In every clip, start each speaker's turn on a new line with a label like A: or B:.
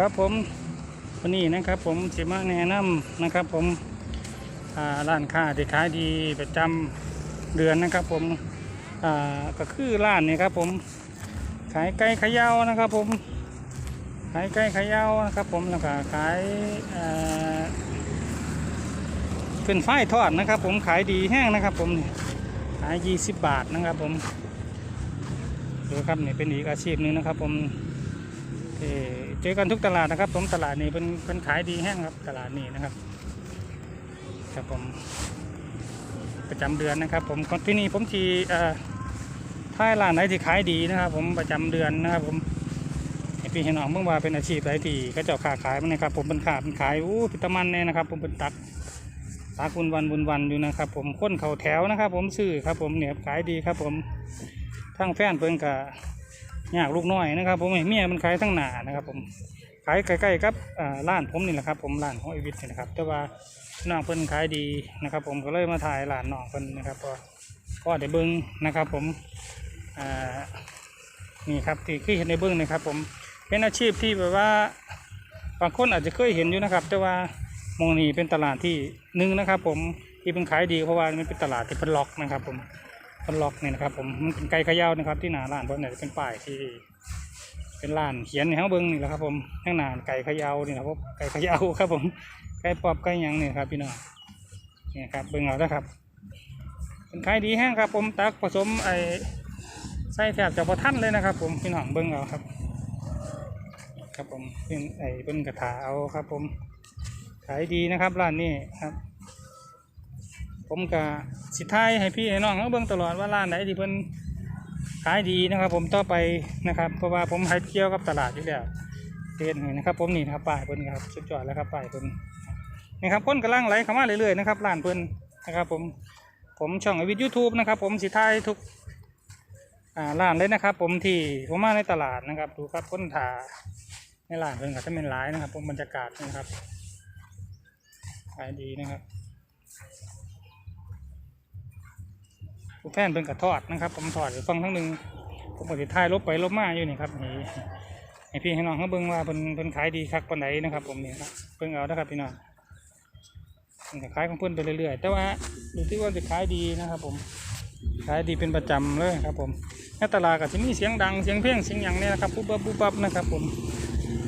A: ครับผมวันนี้นะครับผมจะมาแนะนำนะครับผมร้านค้าที่ขายดีประจำเดือนนะครับผมก็คือร้านนี้ครับผมขายไก่ขยาวนะครับผมขายไก่ขยาวนะครับผมแล้วก็ขายเป็นฝ้ายทอดนะครับ ผมขายดีแห้งนะครับ ผมขาย 20 บาทนะครับผมดูครับนี่เป็นอีกอาชีพหนึ่งนะครับผมเอ่อ เจอกันทุกตลาดนะครับ ผมตลาดนี้เป็นเป็นขายดีแห้งครับ ตลาดนี้นะครับครับผมประจำเดือนนะครับ ผมที่นี่ผมทีเอ่อถ้าร้านไหนที่ขายดีนะครับ ผมประจำเดือนนะครับ ผมพี่เห็นน้องเมื่อว่าเป็นอาชีพไรที่ก็เจ้าค้าขายมันนะครับ ผมเป็นขาเป็นขายอู้พิตามันเนี่ยนะครับ ผมเป็นตักตักบุญวันบุญวันอยู่นะครับ ผมค้นเขาแถวนะครับ ผมซื้อครับ ผมเนี่ยขายดีครับ ผมทั้งแฟนเพิ่นกับ ยากลูกน้อยนะครับ ผมเมียมันขายทั้งหนานะครับผมขายใกล้ๆกับอ่าร้านผมนี่แหละครับ ผมร้านของไอวิทย์นี่นะครับ แต่ว่าน้องเพิ่นขายดีนะครับ ผมก็เลยมาถ่ายร้านน้องเพิ่นนะครับก็ก็ได้เบิ้งนะครับ ผมนี่ครับที่คือเห็นในเบิ้งนะครับ ผมเป็นอาชีพที่แบบว่าบางคนอาจจะเคยเห็นอยู่นะครับ แต่ว่ามองนี่เป็นตลาดที่หนึ่งนะครับ ผมที่เป็นขายดีเพราะว่ามันเป็นตลาดที่เป็นล็อกนะครับ ผม คนล็อกเนี่ยนะครับ ผมมันเป็นไก่ขย่านะครับ ที่หนาร้านผมเนี่ยเป็นป้ายที่ เป็นร้านเขียนในห้างเบิ้งนี่แหละครับ ผมข้างหน้าไก่ขย่านี่นะครับไก่ขย่าครับ ผมไก่ปอบไก่หยังนี่ครับ พี่น้องนี่ยครับเบิ้งเอานะครับเป็นขายดีแห้งครับ ผมตักผสมไอไส้แทบจะพอท่านเลยนะครับ ผมพี่น้องเบิ้งเอาครับ ครับผมเป็นไอ้เป็นกระถาเอาครับ ผมขายดีนะครับร้านนี้ครับ ผมก็สิท้ายให้พี่ให้น้องเขาเบิ่งตลอดว่าร้านไหนที่เพิ่นขายดีนะครับ ผมต่อไปนะครับ เพราะว่าผมขายเกี่ยวกับตลาดอยู่แล้วเห็นไหมนะครับ ผมนี่นะครับป้ายเพิ่นครับสุดยอดแล้วครับป้ายเพิ่นนี่ครับคนกำลังไหลเข้ามาเรื่อยๆนะครับร้านเพิ่นนะครับ ผมผมช่องไอวิดยูทูบนะครับ ผมสิท้ายทุกร้านเลยนะครับ ผมที่ผมมาในตลาดนะครับ ดูครับคนถาในร้านเพิ่นก็จะเป็นหลายนะครับ ผมบรรยากาศนะครับขายดีนะครับ ผู้แฟนเป็นกระทอดนะครับ ผมถอดอยู่ฟังทั้งหนึ่งผมก็สิท้ายลบไปลบมาอยู่นี่ครับนี่ให้พี่ให้น้องเขาเบิ่งว่าเป็นเป็นขายดีคักปานใดนนะครับ ผมนี่ครับเบิ่งเอานะครับพี่น้องขายของเพิ่นไปเรื่อยๆ แต่ว่าดูที่ว่าจะขายดีนะครับ ผมขายดีเป็นประจำเลยครับ ผมในตลาดก็จะมีเสียงดังเสียงเพลงเสียงยังเนี่ยนะครับปุ๊บปั๊บปุ๊บปั๊บนะครับ ผม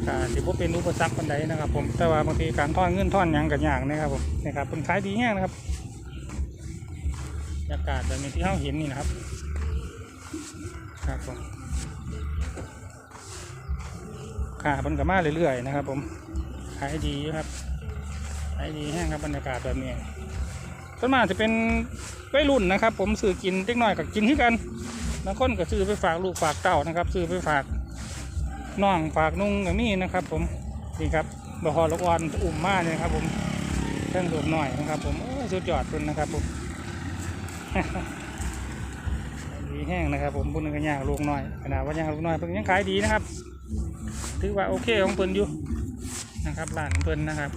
A: ก็สิบ่เป็นอุปสรรคปานใดนะครับ ผมแต่ว่าบางทีการทอนเงินทอนยังกันยากนะครับผมนี่ครับเป็นขายดีแห้งนะครับ บรรยากาศแบบนี้ที่เราเห็นนี่นะครับ ครับผมขาเพิ่นกับมาเรื่อยๆนะครับ ผมขายดีครับขายดีแห้งครับบรรยากาศแบบนี้ส่วนมาจะเป็นวัยรุ่นนะครับ ผมซื้อกินเล็กน้อยกับกินที่กันบางคนก็ซื้อไปฝากลูกฝากเต่านะครับ ซื้อไปฝากน้องฝากนุ่งอย่างนี้นะครับ ผมนี่ครับบะฮอลูกอ่อนอุ่มมากเลยครับ ผมเครื่องสูบหน่อยนะครับ ผมโอ้ยสุดยอดคุณนะครับผม ดีแห้งนะครับ ผมพุ่นกันย่างลูกน้อยขนาดว่าย่างลูกน้อยเพิ่งยังขายดีนะครับ ถือว่าโอเคของเพิ่นอยู่นะครับร้านเพิ่นนะครับ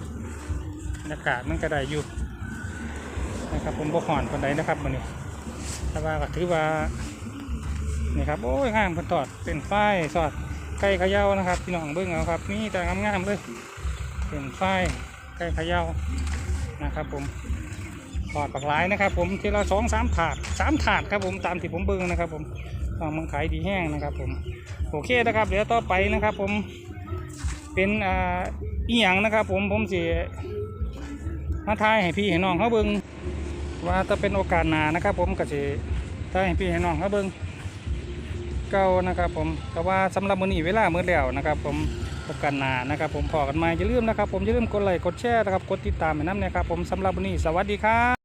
A: บรรยากาศมันก็ได้อยู่นะครับผมบ่ห่อนคนใดนะครับมันนี้แต่ว่าก็ถือว่านี่ครับโอ้ยห้างเพิ่นทอดเป็นฝ้ายสอดไก่ขย่านะครับพี่น้องเบิ่งเอาครับนี่แต่งามๆเลยเป็นฝ้ายไก่ขย่านะครับผม ถอดปากหลายนะครับ ผมทีละสองสามถาดสามถาดครับผมตามที่ผมเบิ่งนะครับ ผมมันขายดีแห้งนะครับ ผมโอเคนะครับ เดี๋ยวต่อไปนะครับ ผมเป็นอ่าอีหยังนะครับ ผมผมสิมาทายให้พี่ให้น้องเขาเบิ่งว่าถ้าเป็นโอกาสหนานะครับ ผมก็สิทายให้พี่ให้น้องเขาเบิ่งเก่านะครับผมแต่ว่าสำหรับมื้อนี้เวลามื้อแล้วนะครับ ผมโอกาสหนานะครับ ผมพอกันใหม่อย่าลืมนะครับ ผมอย่าลืมกดไลค์กดแชร์นะครับกดติดตามให้น้ำนะครับผมสำหรับวันนี้สวัสดีครับ